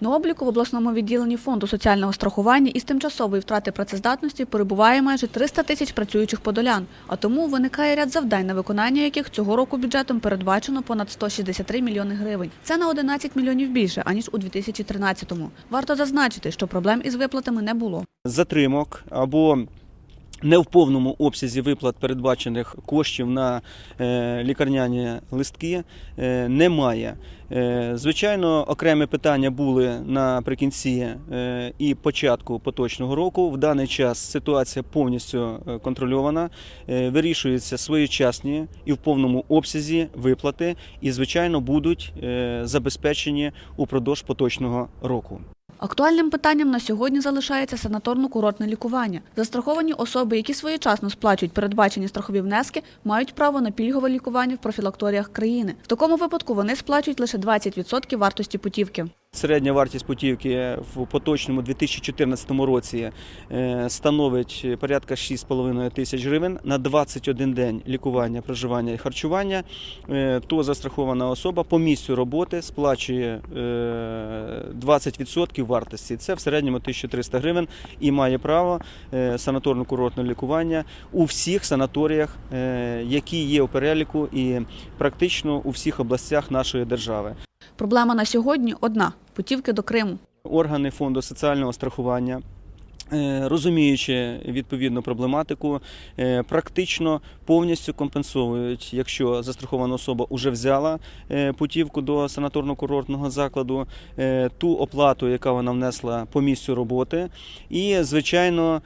На обліку в обласному відділенні фонду соціального страхування із тимчасової втрати працездатності перебуває майже 300 тисяч працюючих подолян. А тому виникає ряд завдань, на виконання яких цього року бюджетом передбачено понад 163 мільйони гривень. Це на 11 мільйонів більше аніж у 2013-му. Варто зазначити, що проблем із виплатами не було. затримок або не в повному обсязі виплат передбачених коштів на е, лікарняні листки е, немає. Е, Звичайно, окремі питання були наприкінці і початку поточного року. В даний час ситуація повністю контрольована, вирішуються своєчасні і в повному обсязі виплати, і звичайно будуть забезпечені упродовж поточного року. Актуальним питанням на сьогодні залишається санаторно-курортне лікування. Застраховані особи, які своєчасно сплачують передбачені страхові внески, мають право на пільгове лікування в профілакторіях країни. В такому випадку вони сплачують лише 20% вартості путівки. Середня вартість путівки в поточному 2014 році е, становить порядка 6,5 тисяч гривень на 21 день лікування, проживання і харчування. Е, То застрахована особа по місцю роботи сплачує е, 20% вартості. Це в середньому 1300 гривень і має право е, санаторно-курортне лікування у всіх санаторіях, е, які є у переліку і практично у всіх областях нашої держави. Проблема на сьогодні одна путівки до Криму. органи фонду соціального страхування. Е, Розуміючи відповідну проблематику, е, практично повністю компенсовують, якщо застрахована особа вже взяла е, путівку до санаторно-курортного закладу, ту оплату, яка вона внесла по місцю роботи, і звичайно,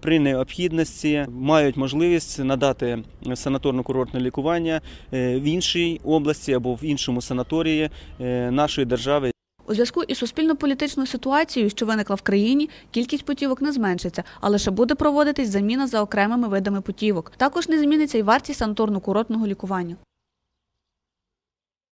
при необхідності мають можливість надати санаторно-курортне лікування в іншій області або в іншому санаторії нашої держави. У зв'язку із суспільно-політичною ситуацією, що виникла в країні, кількість путівок не зменшиться, а лише буде проводитись заміна за окремими видами путівок. Також не зміниться й вартість санаторно-курортного лікування.